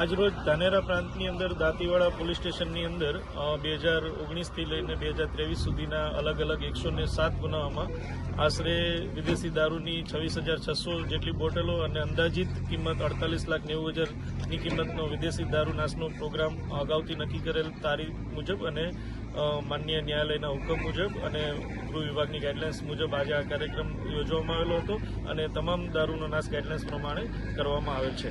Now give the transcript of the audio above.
આજરોજ ધાનેરા પ્રાંતની અંદર દાંતીવાડા પોલીસ સ્ટેશનની અંદર બે હજાર ઓગણીસથી લઈને બે હજાર ત્રેવીસ સુધીના અલગ અલગ એકસો ને સાત ગુનાઓમાં આશરે વિદેશી દારૂની છવ્વીસ હજાર છસો જેટલી બોટલો અને અંદાજિત કિંમત અડતાલીસ લાખ નેવું હજારની કિંમતનો વિદેશી દારૂ નાશનો પ્રોગ્રામ અગાઉથી નક્કી કરેલ તારીખ મુજબ અને માનનીય ન્યાયાલયના હુકમ મુજબ અને ગૃહ વિભાગની ગાઈડલાઇન્સ મુજબ આજે આ કાર્યક્રમ યોજવામાં આવેલો હતો અને તમામ દારૂનો નાશ ગાઈડલાઇન્સ પ્રમાણે કરવામાં આવેલ છે.